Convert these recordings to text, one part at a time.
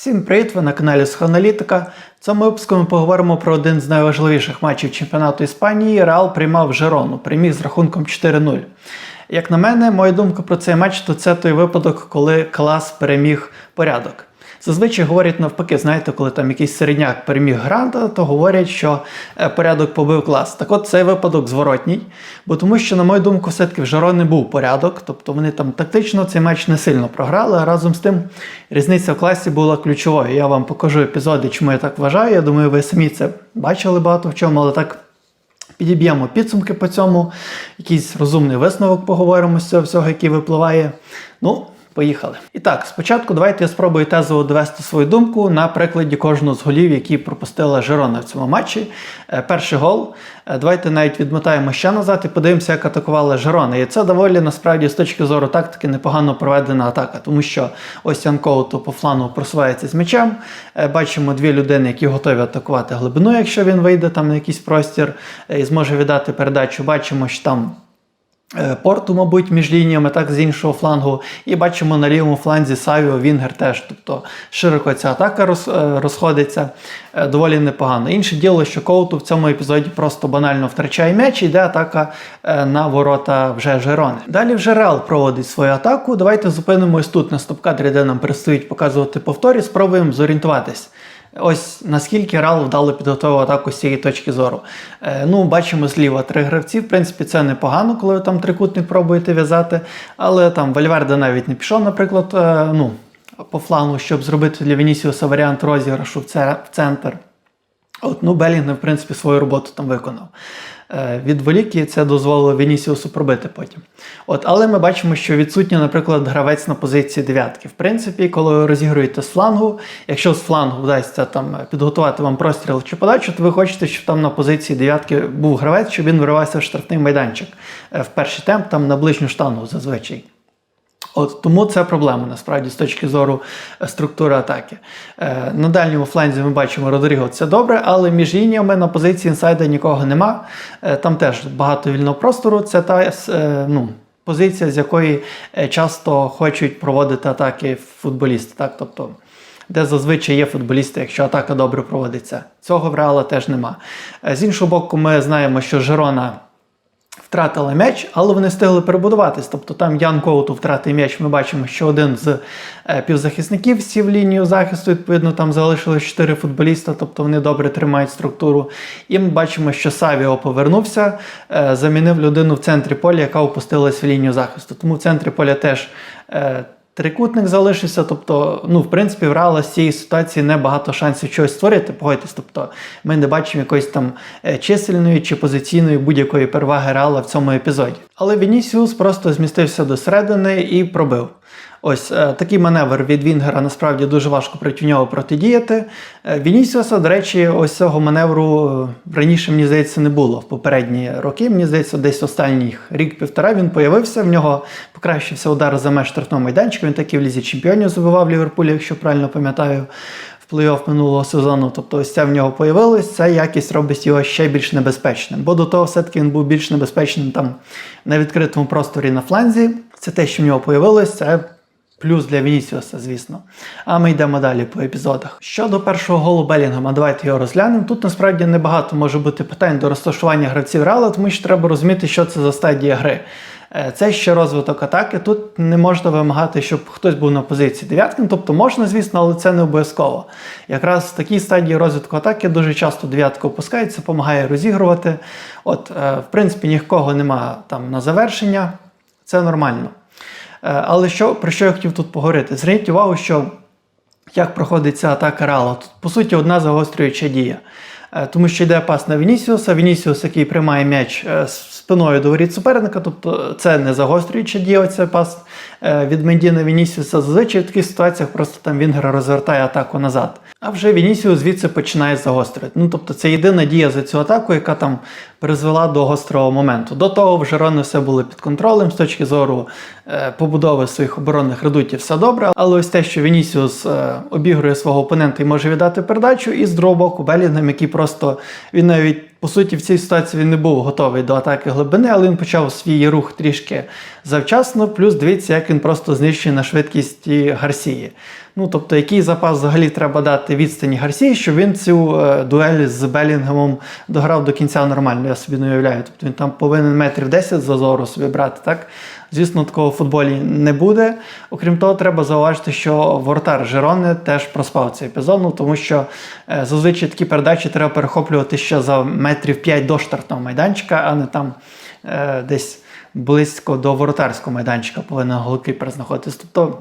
Всім привіт! Ви на каналі Схоаналітика. В цьому випуску ми поговоримо про один з найважливіших матчів чемпіонату Іспанії. Реал приймав Жерону, приміг з рахунком 4-0. Як на мене, моя думка про цей матч, то це той випадок, коли клас переміг порядок. Зазвичай говорять навпаки, знаєте, коли там якийсь середняк переміг гранта, то говорять, що е, порядок побив клас. Так от цей випадок зворотній, бо тому що, на мою думку, все-таки в Жерони був порядок, тобто вони там тактично цей матч не сильно програли, а разом з тим різниця в класі була ключовою. Я вам покажу епізоди, чому я так вважаю. Я думаю, ви самі це бачили багато в чому, але так. Підіб'ємо підсумки по цьому, якийсь розумний висновок поговоримо з цього всього, який випливає. Ну, поїхали. І так, спочатку давайте я спробую тезово довести свою думку на прикладі кожного з голів, які пропустила Жерона в цьому матчі. Е, Перший гол. Е, Давайте навіть відмотаємо ще назад і подивимося, як атакувала Жерона. І це доволі насправді з точки зору тактики непогано проведена атака, тому що ось Янкоуто по флану просувається з м'ячем. Е, Бачимо дві людини, які готові атакувати глибину, якщо він вийде там на якийсь простір і зможе віддати передачу. Бачимо, що там. Е, Порту, мабуть, між лініями, так з іншого флангу. І бачимо на лівому фланзі Савіо Вінгер теж. Тобто широко ця атака роз, е, розходиться е, доволі непогано. Інше діло, що Коуту в цьому епізоді просто банально втрачає м'яч і йде атака на ворота вже Жерони. Далі вже Реал проводить свою атаку. Давайте зупинимось тут на стоп-кадрі, де нам перестають показувати повторі, спробуємо зорієнтуватись. Ось наскільки Реал вдало підготував атаку з цієї точки зору. Е, ну, бачимо зліва три гравці. В принципі, це непогано, коли ви там трикутник пробуєте в'язати. Але там Вальверде навіть не пішов, наприклад, е, ну, по флангу, щоб зробити для Вінісіуса варіант розіграшу в центр. От, ну, Белінгем, в принципі, свою роботу там виконав. Е, Відволік і це дозволило Вінісіусу пробити потім. От, але ми бачимо, що відсутній, наприклад, гравець на позиції дев'ятки. В принципі, коли ви розігруєте з флангу, якщо з флангу вдасться там підготувати вам простріл чи подачу, то ви хочете, щоб там на позиції дев'ятки був гравець, щоб він виривався в штрафний майданчик е, в перший темп, там на ближню штангу зазвичай. От тому це проблема насправді з точки зору е, структури атаки. Е, на дальньому фланзі ми бачимо Родріго, це добре, але між лініями на позиції інсайда нікого нема. Е, там теж багато вільного простору. Це та е, ну, позиція, з якої е, часто хочуть проводити атаки футболісти. Так? Тобто, де зазвичай є футболісти, якщо атака добре проводиться. Цього в Реала теж нема. Е, З іншого боку, ми знаємо, що Жерона втратила м'яч, але вони встигли перебудуватись. Тобто там Ян Коуту втратив м'яч. Ми бачимо, що один з е, півзахисників сів лінію захисту. Відповідно, там залишилось 4 футболіста, тобто вони добре тримають структуру. І ми бачимо, що Савіо повернувся, е, замінив людину в центрі поля, яка опустилась в лінію захисту. Тому в центрі поля теж. Трикутник залишився, тобто, ну, в принципі, в Реала з цієї ситуації небагато шансів чогось створити, погодьтесь. Тобто, ми не бачимо якоїсь там е, чисельної чи позиційної будь-якої переваги Реала в цьому епізоді. Але Вінісіус просто змістився до середини і пробив. Ось е, такий маневр від Вінгера насправді дуже важко проти нього протидіяти. Е, Вінісіуса, до речі, ось цього маневру е, раніше, мені здається, не було в попередні роки. Мені здається, десь останніх рік-півтора він появився. В нього покращився удар за меж штрафного майданчика. Він таки в лізі чемпіонів забивав Ліверпулі, якщо правильно пам'ятаю. Плей-офф минулого сезону, тобто ось це в нього появилось, ця якість робить його ще більш небезпечним. Бо до того все-таки він був більш небезпечним там на відкритому просторі на фланзі. Це те, що в нього появилось, це Плюс для Вінісіуса, звісно. А ми йдемо далі по епізодах. Щодо першого голу Белінгема, давайте його розглянемо. Тут насправді небагато може бути питань до розташування гравців Реала, тому що треба розуміти, що це за стадія гри. Е, Це ще розвиток атаки. Тут не можна вимагати, щоб хтось був на позиції дев'ятки. Ну, Тобто можна, звісно, але це не обов'язково. Якраз в такій стадії розвитку атаки дуже часто дев'ятка опускається, допомагає розігрувати. От, е, в принципі, нікого нема там на завершення. Це нормально. Е, Але що, про що я хотів тут поговорити? Зверніть увагу, що як проходить ця атака Реала. Тут, по суті, одна загострююча дія. Е, Тому що йде пас на Вінісіуса, Вінісіус, який приймає м'яч е, спиною до воріт суперника, тобто це не загострююча дія, оцей пас е, від Менді на Вінісіуса. Зазвичай в таких ситуаціях просто там Вінгер розвертає атаку назад. А вже Вінісіус звідси починає загострювати. Ну, тобто це єдина дія за цю атаку, яка там призвела до гострого моменту. До того в Жерони все було під контролем з точки зору е, побудови своїх оборонних редутів, все добре. Але ось те, що Вінісіус е, обігрує свого опонента і може віддати передачу, і з другого боку Белінгем, який просто він навіть По суті, в цій ситуації він не був готовий до атаки глибини, але він почав свій рух трішки завчасно. Плюс дивіться, як він просто знищує на швидкісті Гарсії. Ну, тобто, який запас взагалі треба дати відстані Гарсії, щоб він цю е, дуель з Белінгемом дограв до кінця нормально, я собі не уявляю. Тобто він там повинен метрів 10 зазору собі брати, так? Звісно, такого в футболі не буде. Окрім того, треба зауважити, що воротар Жерони теж проспав цей епізод, ну, тому що е, зазвичай такі передачі треба перехоплювати ще за метрів 5 до штрафного майданчика, а не там е, десь близько до воротарського майданчика повинен голкіпер знаходитись. Тобто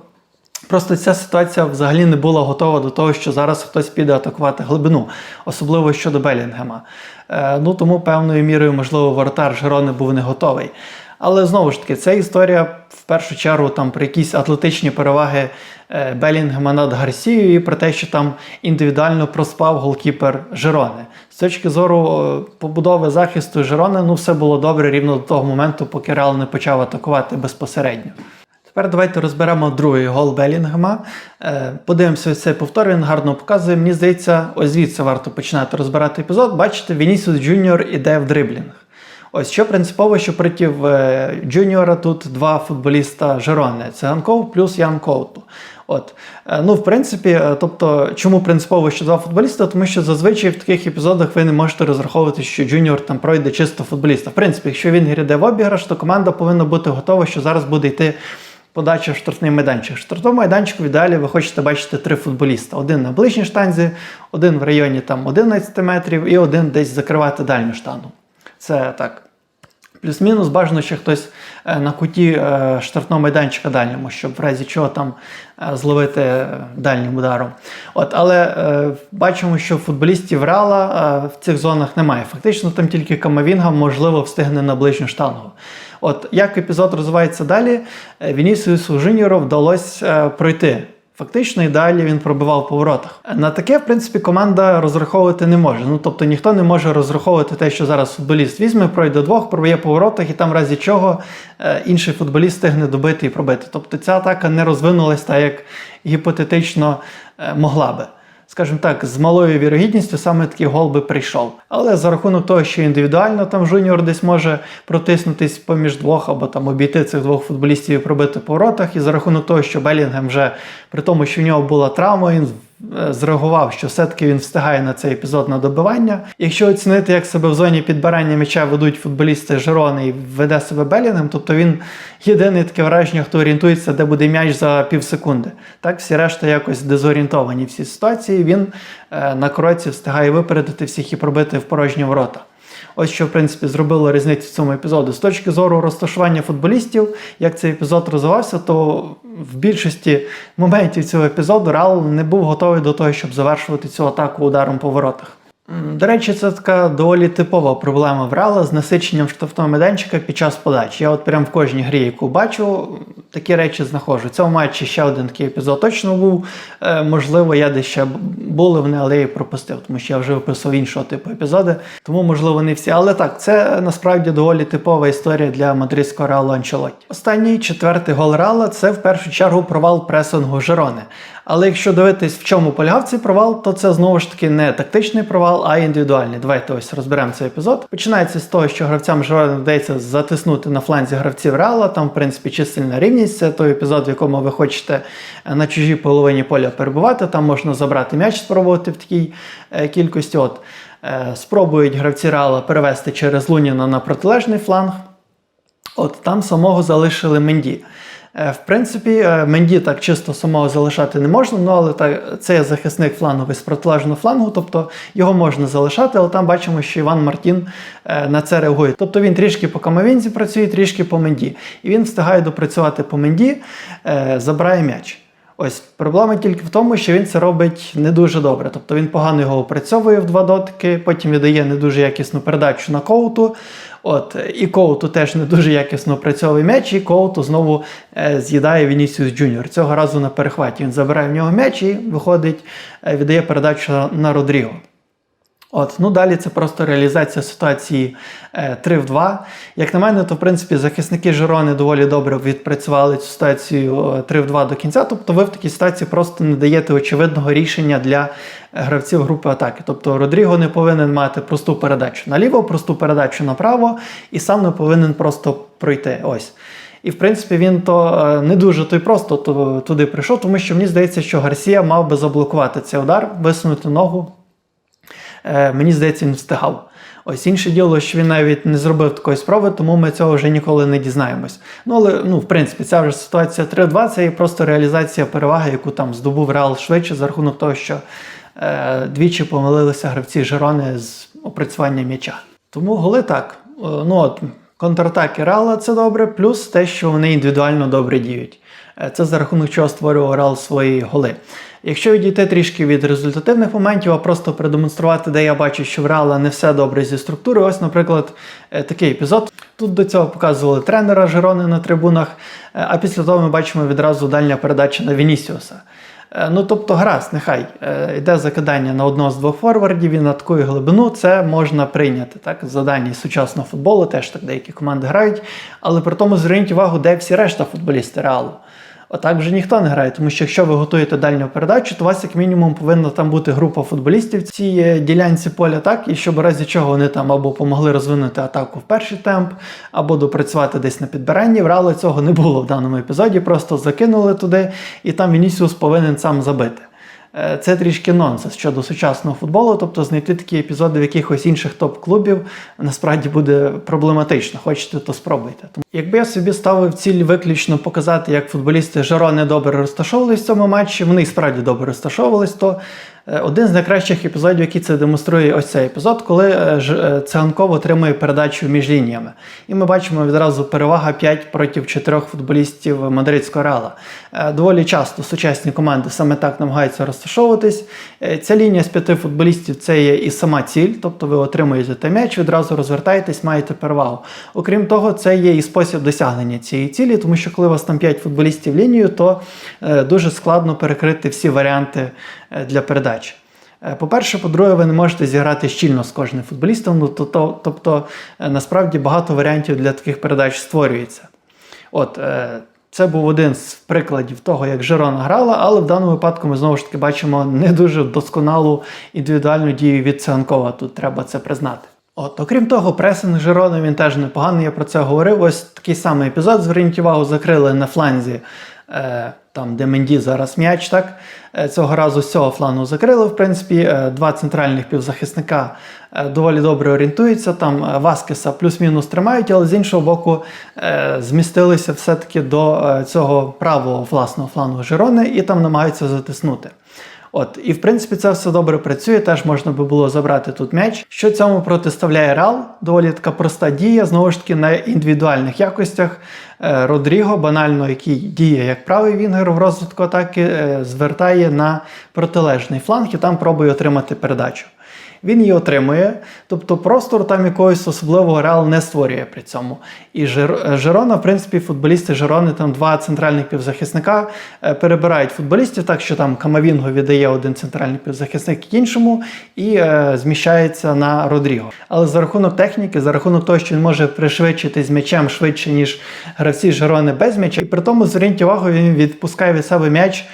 Просто ця ситуація взагалі не була готова до того, що зараз хтось піде атакувати глибину, особливо щодо Белінгема. Е, ну тому певною мірою, можливо, воротар Жерони був не готовий. Але знову ж таки, це історія в першу чергу там про якісь атлетичні переваги е, Белінгема над Гарсією і про те, що там індивідуально проспав голкіпер Жерони. З точки зору е, побудови захисту Жерони, ну все було добре рівно до того моменту, поки Реал не почав атакувати безпосередньо. Тепер давайте розберемо другий гол Белінгема. Е, Подивимося, цей повтор, він гарно показує. Мені здається, ось звідси варто починати розбирати епізод. Бачите, Вінісіус Джуніор іде в дриблінг. Ось що принципово, що проти е, Джуніора тут два футболіста Жерони. Це Ганков плюс Ян Коуту. От. Е, Ну, в принципі, тобто, чому принципово, що два футболіста? Тому що зазвичай в таких епізодах ви не можете розраховувати, що Джуніор там пройде чисто футболіста. В принципі, якщо він гряде в обіграш, то команда повинна бути готова, що зараз буде йти подача в штрафний майданчик. В штрафному майданчику в ідеалі ви хочете бачити три футболіста: один на ближній штанзі, один в районі там 11 метрів і один десь закривати дальню штангу. Це так. Плюс-мінус бажано ще хтось е, на куті е, штрафного майданчика дальньому, щоб в разі чого там е, зловити дальнім ударом. От, але бачимо, що футболістів Реала е, в цих зонах немає. Фактично там тільки Камавінга можливо встигне на ближню штангу. От як епізод розвивається далі, е, Вінісіусу Жуніору вдалося е, пройти. Фактично, і далі він пробивав по воротах. На таке, в принципі, команда розраховувати не може. Ну тобто ніхто не може розраховувати те, що зараз футболіст візьме, пройде двох, проб'є по воротах, і там, в разі чого, е, інший футболіст встигне добити і пробити. Тобто ця атака не розвинулась так, як гіпотетично могла би. Скажімо так, з малою вірогідністю саме такий гол би прийшов. Але за рахунок того, що індивідуально там Жуніор десь може протиснутись поміж двох або там обійти цих двох футболістів і пробити по воротах, і за рахунок того, що Белінгем вже при тому, що в нього була травма, він зреагував, що все-таки він встигає на цей епізод на добивання. Якщо оцінити, як себе в зоні підбирання м'яча ведуть футболісти Жерони і веде себе Белінгем, тобто він єдиний таке враження, хто орієнтується, де буде м'яч за пів секунди. Так, всі решта якось дезорієнтовані всі ситуації. Він е, на кроці встигає випередити всіх і пробити в порожні ворота. Ось що, в принципі, зробило різницю в цьому епізоду. З точки зору розташування футболістів, як цей епізод розвивався, то в більшості моментів цього епізоду Реал не був готовий до того, щоб завершувати цю атаку ударом по воротах. До речі, це така доволі типова проблема в Реала з насиченням штрафного майданчика під час подачі. Я от прям в кожній грі, яку бачу, такі речі знаходжу. В цьому матчі ще один такий епізод точно був. Е, можливо, я десь ще були вони, але я їх пропустив, тому що я вже виписував іншого типу епізоди. Тому, можливо, не всі. Але так, це насправді доволі типова історія для мадридського Реалу Анчелотті. Останній четвертий гол Реала це в першу чергу провал пресингу Жерони. Але якщо дивитись, в чому полягав цей провал, то це знову ж таки не тактичний провал, а індивідуальний. Давайте ось розберемо цей епізод. Починається з того, що гравцям Жерони вдається затиснути на фланзі гравців Реала. Там, в принципі, чисельна рівність. Це той епізод, в якому ви хочете е, на чужій половині поля перебувати. Там можна забрати м'яч, спробувати в такій е, кількості. От е, спробують гравці Реала перевести через Луніна на протилежний фланг. От там самого залишили Менді. Е, В принципі, е, Менді так чисто самого залишати не можна, ну але так, це захисник фланговий з протилежного флангу, тобто його можна залишати, але там бачимо, що Іван Мартін е, на це реагує. Тобто він трішки по Камовінзі працює, трішки по Менді. І він встигає допрацювати по Менді, забирає м'яч. Ось проблема тільки в тому, що він це робить не дуже добре. Тобто він погано його опрацьовує в два дотики, потім віддає не дуже якісну передачу на коуту. От, і коуту теж не дуже якісно працьовує м'яч, і коуту знову е, з'їдає Вінісіус Джуніор. Цього разу на перехваті. Він забирає в нього м'яч і виходить, е, віддає передачу на Родріго. От, ну далі це просто реалізація ситуації е, 3 в 2. Як на мене, то в принципі захисники Жирони доволі добре відпрацювали цю ситуацію е, 3 в 2 до кінця. Тобто ви в такій ситуації просто не даєте очевидного рішення для е, гравців групи атаки. Тобто Родріго не повинен мати просту передачу наліво, просту передачу направо, і сам не повинен просто пройти. Ось. І в принципі він то е, не дуже той просто туди прийшов, тому що мені здається, що Гарсія мав би заблокувати цей удар, висунути ногу. Е, Мені здається, він встигав. Ось інше діло, що він навіть не зробив такої спроби, тому ми цього вже ніколи не дізнаємось. Ну але ну, в принципі, ця вже ситуація 3-2 це є просто реалізація переваги, яку там здобув Реал швидше за рахунок того, що е, двічі помилилися гравці Жирони з опрацювання м'яча. Тому голи так. Е, ну от контратаки Реала це добре, плюс те, що вони індивідуально добре діють. Е, Це за рахунок чого створював Реал свої голи. Якщо відійти трішки від результативних моментів, а просто продемонструвати, де я бачу, що в Реала не все добре зі структури. Ось, наприклад, е, такий епізод. Тут до цього показували тренера Жирони на трибунах, е, а після того ми бачимо відразу дальня передача на Вінісіуса. Ну, тобто, гаразд, нехай йде закидання на одного з двох форвардів, він атакує глибину, це можна прийняти. Так, задання сучасного футболу, теж так деякі команди грають. Але при тому зверніть увагу, де всі решта футболісти реалу. Отак вже ніхто не грає, тому що якщо ви готуєте дальню передачу, то у вас як мінімум повинна там бути група футболістів в цій е, ділянці поля, так, і щоб в разі чого вони там або помогли розвинути атаку в перший темп, або допрацювати десь на підбиранні. В Реалі цього не було в даному епізоді, просто закинули туди, і там Вінісіус повинен сам забити. Е, Це трішки нонсенс щодо сучасного футболу, тобто знайти такі епізоди в якихось інших топ-клубів насправді буде проблематично. Хочете, то спробуйте. Тому якби я собі ставив ціль виключно показати, як футболісти Жарони добре розташовувались в цьому матчі, вони справді добре розташовувались, то один з найкращих епізодів, який це демонструє, ось цей епізод, коли е, е, Циганков отримує передачу між лініями. І ми бачимо відразу перевага 5 проти 4 футболістів мадридського реала. Е, Доволі часто сучасні команди саме так намагаються розташовуватись. Е, Ця лінія з п'яти футболістів це є і сама ціль, тобто ви отримуєте м'яч, відразу розвертаєтесь, маєте перевагу. Окрім того, це є і спосіб досягнення цієї цілі, тому що коли у вас там 5 футболістів лінію, то е, дуже складно перекрити всі варіанти е, для передачі. Е, По-перше, по-друге, ви не можете зіграти щільно з кожним футболістом, ну, то, то, тобто е, насправді багато варіантів для таких передач створюється. От, е, це був один з прикладів того, як Жирона грала, але в даному випадку ми знову ж таки бачимо не дуже досконалу індивідуальну дію від Циганкова. Тут треба це признати. От, окрім того, пресинг Жирони він теж непоганий, я про це говорив. Ось такий самий епізод. Зверніть увагу, закрили на фланзі, там, де Менді зараз м'яч, так? Е, Цього разу з цього флану закрили, в принципі, Е, два центральних півзахисника е, доволі добре орієнтуються. Там е, Васкеса плюс-мінус тримають, але з іншого боку е, змістилися все-таки до е, цього правого власного флангу Жирони і там намагаються затиснути. От, і в принципі це все добре працює. Теж можна би було забрати тут м'яч. Що цьому протиставляє Реал? Доволі така проста дія, знову ж таки, на індивідуальних якостях. Е, Родріго, банально, який діє як правий вінгер в розвитку атаки, е, звертає на протилежний фланг і там пробує отримати передачу. Він її отримує, тобто простору там якогось особливого реал не створює при цьому. І Жир- Жирона, в принципі, футболісти Жирони, там два центральних півзахисника е, перебирають футболістів, так що там Камавінго віддає один центральний півзахисник іншому і е, зміщається на Родріго. Але за рахунок техніки, за рахунок того, що він може пришвидшити з м'ячем швидше, ніж гравці Жирони без м'яча, і при тому зверніть увагу, він відпускає від себе м'яч е,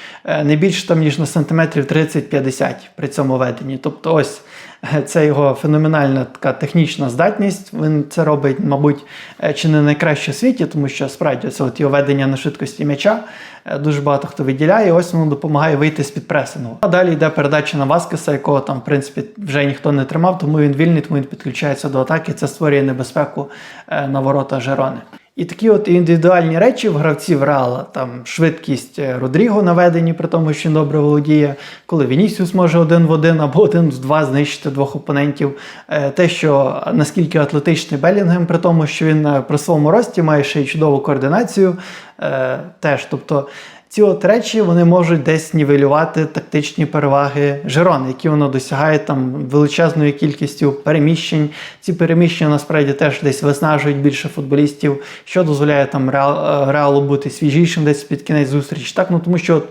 не більше там, ніж на сантиметрів 30-50 при цьому веденні. Тобто ось е, це його феноменальна така технічна здатність. Він це робить, мабуть, е, чи не найкраще в світі, тому що справді це от його ведення на швидкості м'яча. е, Дуже багато хто виділяє, ось воно допомагає вийти з під пресингу. А далі йде передача на Васкеса, якого там, в принципі, вже ніхто не тримав, тому він вільний, тому він підключається до атаки. Це створює небезпеку е, на ворота Жерони. І такі от індивідуальні речі в гравців Реала, там швидкість е, Родріго наведені, при тому, що він добре володіє, коли Вінісіус може один в один або один в два знищити двох опонентів. Е, Те, що наскільки атлетичний Белінгем, при тому, що він е, при своєму рості має ще й чудову координацію, теж. Тобто ці от речі вони можуть десь нівелювати тактичні переваги Жерон, які воно досягає там величезною кількістю переміщень. Ці переміщення насправді теж десь виснажують більше футболістів, що дозволяє там реал, е, реалу бути свіжішим десь під кінець зустрічі. Так, ну тому що.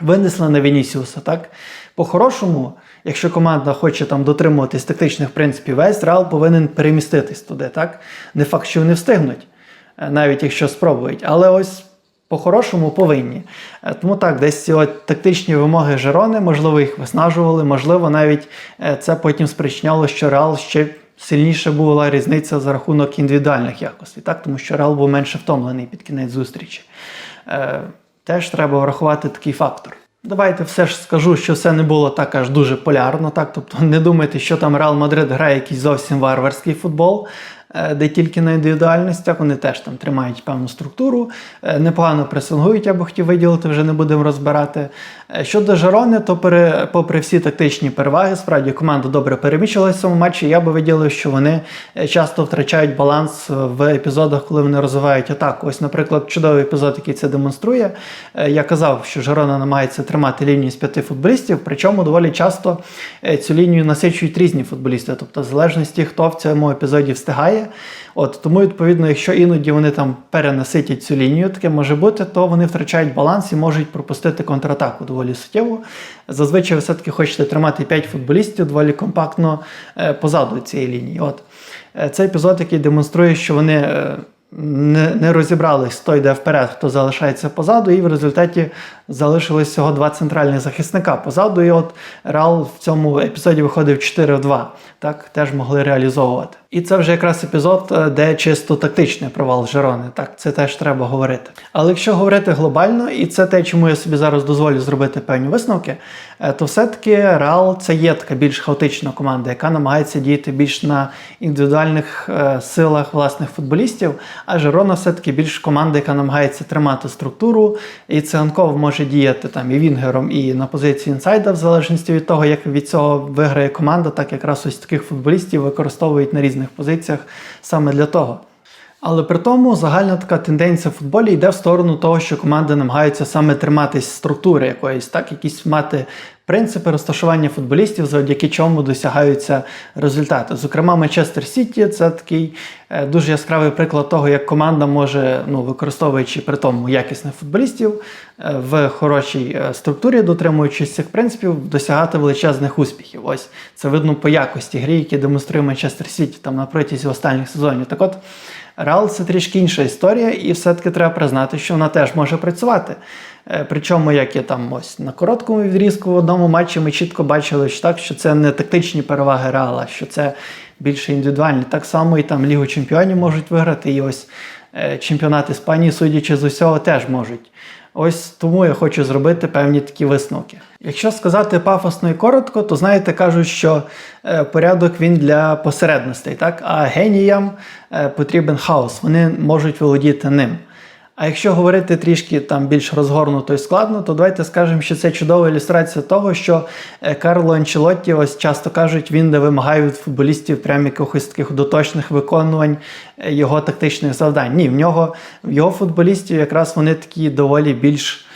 винесли на Вінісіуса. Так? По-хорошому, якщо команда хоче там дотримуватись тактичних принципів, весь Реал повинен переміститись туди. Так? Не факт, що вони встигнуть, е, навіть якщо спробують. Але ось по-хорошому повинні. Е, Тому так, десь от тактичні вимоги Жерони, можливо, їх виснажували, можливо, навіть е, це потім спричиняло, що Реал ще сильніше була різниця за рахунок індивідуальних якостей, так? тому що Реал був менше втомлений під кінець зустрічі. Е, Теж треба врахувати такий фактор. Давайте все ж скажу, що все не було так аж дуже полярно. Так? Тобто не думайте, що там Реал Мадрид грає якийсь зовсім варварський футбол, де тільки на індивідуальностях вони теж там тримають певну структуру, е, непогано пресингують, я би хотів виділити, вже не будемо розбирати. Е, Щодо Жерони, то пере, попри всі тактичні переваги, справді команда добре переміщилася в цьому матчі. Я би виділив, що вони е, часто втрачають баланс в епізодах, коли вони розвивають атаку. Ось, наприклад, чудовий епізод, який це демонструє. Е, Я казав, що Жерона намагається тримати лінію з п'яти футболістів, причому доволі часто е, цю лінію насичують різні футболісти, тобто в залежності, хто в цьому епізоді встигає. От тому, відповідно, якщо іноді вони там перенаситять цю лінію, таке може бути, то вони втрачають баланс і можуть пропустити контратаку доволі суттєво. Зазвичай ви все-таки хочете тримати 5 футболістів доволі компактно е, позаду цієї лінії. От е, це епізод, який демонструє, що вони. е, не, не розібрались, хто йде вперед, хто залишається позаду, і в результаті залишилось всього два центральних захисника позаду. І от Реал в цьому епізоді виходив 4 в 2. Так теж могли реалізовувати. І це вже якраз епізод, е, де чисто тактичний провал Жерони. Так, це теж треба говорити. Але якщо говорити глобально, і це те, чому я собі зараз дозволю зробити певні висновки, е, то все-таки Реал це є така більш хаотична команда, яка намагається діяти більш на індивідуальних е, силах власних футболістів. А Жерона все-таки більш команда, яка намагається тримати структуру, і циганков може діяти там і вінгером, і на позиції інсайда, в залежності від того, як від цього виграє команда, так якраз ось таких футболістів використовують на різних позиціях саме для того. Але при тому загальна така тенденція в футболі йде в сторону того, що команди намагаються саме триматись структури якоїсь, так, якісь мати принципи розташування футболістів, завдяки чому досягаються результати. Зокрема, Манчестер Сіті це такий е, дуже яскравий приклад того, як команда може, ну, використовуючи при тому якісних футболістів е, в хорошій е, структурі, дотримуючись цих принципів, досягати величезних успіхів. Ось це видно по якості грі, які демонструє Манчестер Сіті там на протязі останніх сезонів. Так от. Реал це трішки інша історія, і все-таки треба признати, що вона теж може працювати. Е, Причому, як є там ось на короткому відрізку в одному матчі, ми чітко бачили, що так, що це не тактичні переваги Реала, що це більше індивідуальні. Так само і там Лігу Чемпіонів можуть виграти, і ось е, чемпіонат Іспанії, судячи з усього, теж можуть. Ось тому я хочу зробити певні такі висновки. Якщо сказати пафосно і коротко, то знаєте, кажуть, що е, порядок він для посередностей, так? а геніям потрібен хаос, вони можуть володіти ним. А якщо говорити трішки там більш розгорнуто і складно, то давайте скажемо, що це чудова ілюстрація того, що е, Карло Анчелотті, ось часто кажуть, він не вимагає від футболістів прям якихось таких доточних виконувань е, його тактичних завдань. Ні, в нього в його футболістів якраз вони такі доволі більш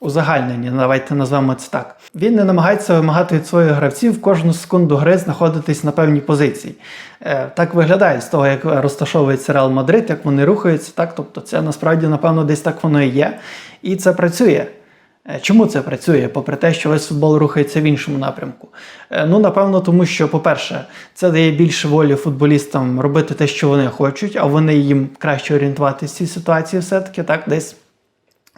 узагальнені, давайте назвемо це так. Він не намагається вимагати від своїх гравців кожну секунду гри знаходитись на певній позиції. Е, Так виглядає з того, як розташовується Реал Мадрид, як вони рухаються, так тобто це насправді, напевно, десь так воно і є. І це працює. Е, Чому це працює, попри те, що весь футбол рухається в іншому напрямку? Е, Ну, напевно, тому що, по-перше, це дає більше волі футболістам робити те, що вони хочуть, а вони їм краще орієнтуватися в цій ситуації, все-таки так, десь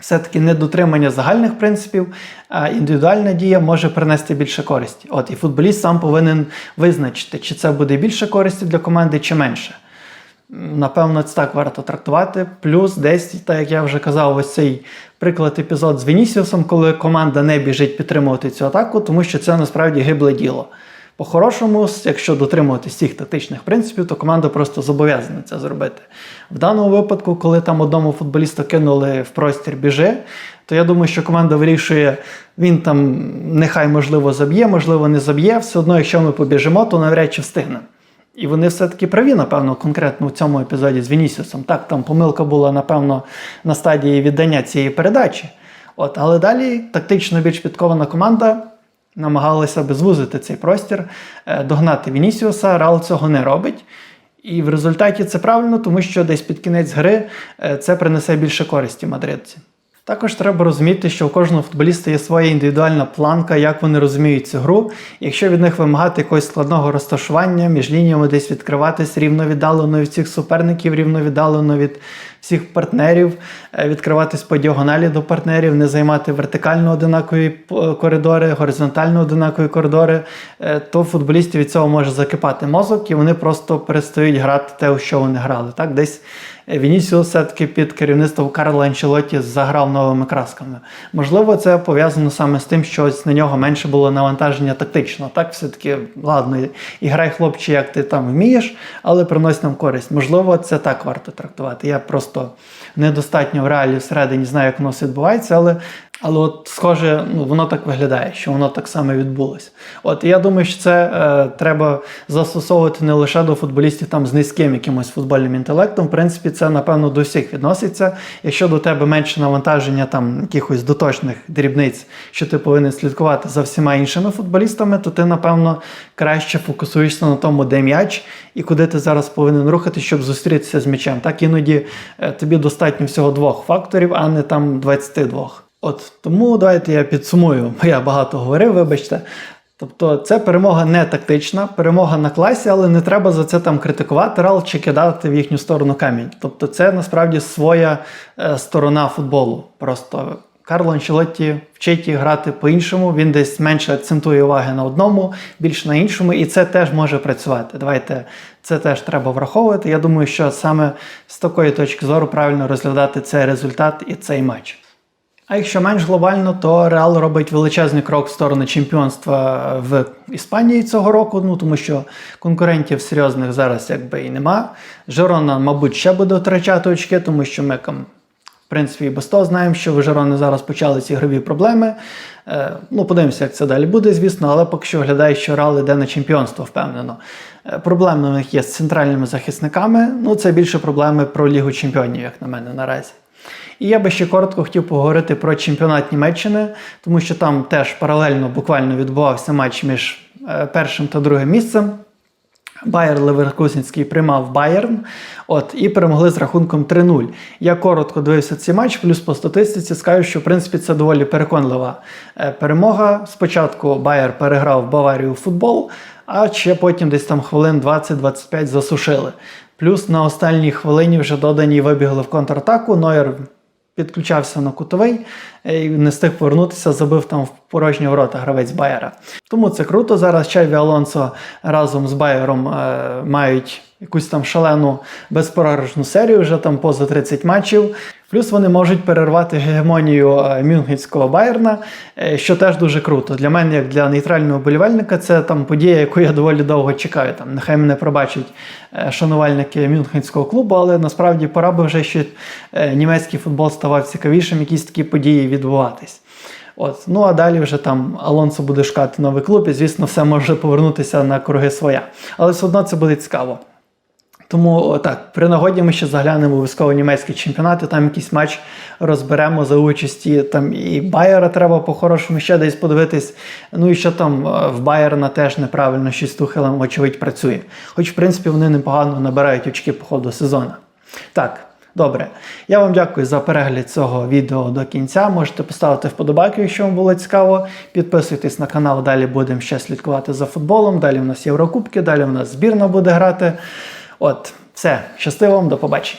все-таки недотримання загальних принципів, а індивідуальна дія може принести більше користі. От і футболіст сам повинен визначити, чи це буде більше користі для команди, чи менше. Напевно, це так варто трактувати. Плюс десь, так як я вже казав, ось цей приклад епізод з Вінісіусом, коли команда не біжить підтримувати цю атаку, тому що це насправді гибле діло. По-хорошому, якщо дотримуватись цих тактичних принципів, то команда просто зобов'язана це зробити. В даному випадку, коли там одному футболісту кинули в простір біжи, то я думаю, що команда вирішує, він там нехай можливо заб'є, можливо, не заб'є. Все одно, якщо ми побіжимо, то навряд чи встигнемо. І вони все-таки праві, напевно, конкретно в цьому епізоді з Вінісіусом. Так, там помилка була, напевно, на стадії віддання цієї передачі. От, але далі тактично більш підкована команда намагалася би звузити цей простір, е, догнати Вінісіуса. Реал цього не робить. І в результаті це правильно, тому що десь під кінець гри е, це принесе більше користі мадридці. Також треба розуміти, що у кожного футболіста є своя індивідуальна планка, як вони розуміють цю гру. Якщо від них вимагати якогось складного розташування, між лініями десь відкриватись рівно віддалено від всіх суперників, рівно віддалено від всіх партнерів, е, відкриватись по діагоналі до партнерів, не займати вертикально одинакові е, коридори, горизонтально одинакові коридори, е, то футболістів від цього може закипати мозок, і вони просто перестають грати те, у що вони грали. Так, десь Вінісіус все-таки під керівництвом Карла Анчелоті заграв новими красками. Можливо, це пов'язано саме з тим, що ось на нього менше було навантаження тактично. Так, все-таки, ладно, і грай, хлопче, як ти там вмієш, але принось нам користь. Можливо, це так варто трактувати. Я просто недостатньо в реалі всередині знаю, як воно відбувається, але. Але от, схоже, ну воно так виглядає, що воно так само відбулося. От я думаю, що це е, треба застосовувати не лише до футболістів там з низьким якимось футбольним інтелектом. В принципі, це напевно до всіх відноситься. Якщо до тебе менше навантаження там якихось доточних дрібниць, що ти повинен слідкувати за всіма іншими футболістами, то ти, напевно, краще фокусуєшся на тому, де м'яч і куди ти зараз повинен рухати, щоб зустрітися з м'ячем. Так іноді е, тобі достатньо всього двох факторів, а не там 22. От тому давайте я підсумую, бо я багато говорив, вибачте. Тобто це перемога не тактична, перемога на класі, але не треба за це там критикувати рал чи кидати в їхню сторону камінь. Тобто це насправді своя е, сторона футболу. Просто Карло Анчелотті вчить їх грати по-іншому, він десь менше акцентує уваги на одному, більше на іншому, і це теж може працювати. Давайте це теж треба враховувати. Я думаю, що саме з такої точки зору правильно розглядати цей результат і цей матч. А якщо менш глобально, то Реал робить величезний крок в сторону чемпіонства в Іспанії цього року, ну тому що конкурентів серйозних зараз якби і нема. Жерона, мабуть, ще буде втрачати очки, тому що ми там, в принципі, і без того знаємо, що в Жерони зараз почали ці ігрові проблеми. Е, ну, подивимося, як це далі буде, звісно, але поки що виглядає, що Реал йде на чемпіонство, впевнено. Е, проблеми у них є з центральними захисниками. Ну, це більше проблеми про Лігу Чемпіонів, як на мене, наразі. І я би ще коротко хотів поговорити про чемпіонат Німеччини, тому що там теж паралельно буквально відбувався матч між е, першим та другим місцем. Байер Леверкузінський приймав Байерн, от і перемогли з рахунком 3-0. Я коротко дивився цей матч, плюс по статистиці скажу, що в принципі це доволі переконлива е, перемога. Спочатку Байер переграв Баварію в футбол, а ще потім десь там хвилин 20-25 засушили. Плюс на останній хвилині вже додані вибігли в контратаку. Нойер підключався на кутовий і не встиг повернутися, забив там в порожні ворота гравець Байера. Тому це круто. Зараз Чайві Алонсо разом з Байером е, мають якусь там шалену безпрограшну серію, вже там поза 30 матчів. Плюс вони можуть перервати гегемонію е, Мюнхенського Байерна, е, що теж дуже круто. Для мене, як для нейтрального болівальника, це там подія, яку я доволі довго чекаю. Там Нехай мене пробачать е, шанувальники Мюнхенського клубу, але насправді пора би вже, що німецький футбол ставав цікавішим, якісь такі події відбуватись. От. Ну а далі вже там Алонсо буде шукати новий клуб, і звісно, все може повернутися на круги своя. Але все одно це буде цікаво. Тому так, при нагоді ми ще заглянемо обов'язково німецький чемпіонат, і там якийсь матч розберемо за участі там і Байера треба по-хорошому ще десь подивитись. Ну і що там е, в Байерна теж неправильно щось з очевидь, працює. Хоч, в принципі, вони непогано набирають очки по ходу сезону. Так. Добре, я вам дякую за перегляд цього відео до кінця. Можете поставити вподобайку, якщо вам було цікаво. Підписуйтесь на канал, далі будемо ще слідкувати за футболом. Далі в нас Єврокубки, далі в нас збірна буде грати. От, все, щасливо вам, до побачення.